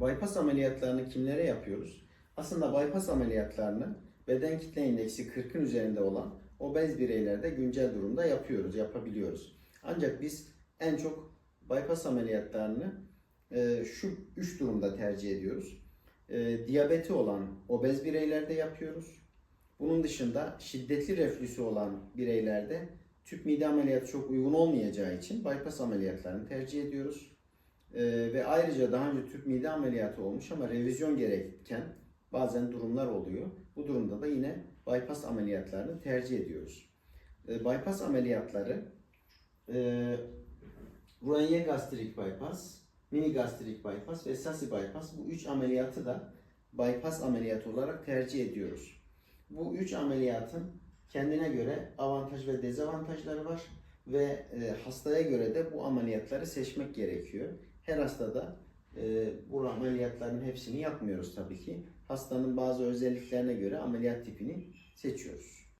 Bypass ameliyatlarını kimlere yapıyoruz? Aslında bypass ameliyatlarını beden kitle indeksi 40'ın üzerinde olan obez bireylerde güncel durumda yapıyoruz, yapabiliyoruz. Ancak biz en çok bypass ameliyatlarını e, şu üç durumda tercih ediyoruz. E, diyabeti olan obez bireylerde yapıyoruz. Bunun dışında şiddetli reflüsü olan bireylerde tüp mide ameliyatı çok uygun olmayacağı için bypass ameliyatlarını tercih ediyoruz. Ee, ve ayrıca daha önce tüp mide ameliyatı olmuş ama revizyon gereken bazen durumlar oluyor. Bu durumda da yine bypass ameliyatlarını tercih ediyoruz. Ee, bypass ameliyatları e, Roentgen gastrik bypass, mini gastrik bypass ve Sasi bypass bu üç ameliyatı da bypass ameliyatı olarak tercih ediyoruz. Bu üç ameliyatın kendine göre avantaj ve dezavantajları var ve e, hastaya göre de bu ameliyatları seçmek gerekiyor. Her hastada e, bu ameliyatların hepsini yapmıyoruz tabii ki. Hastanın bazı özelliklerine göre ameliyat tipini seçiyoruz.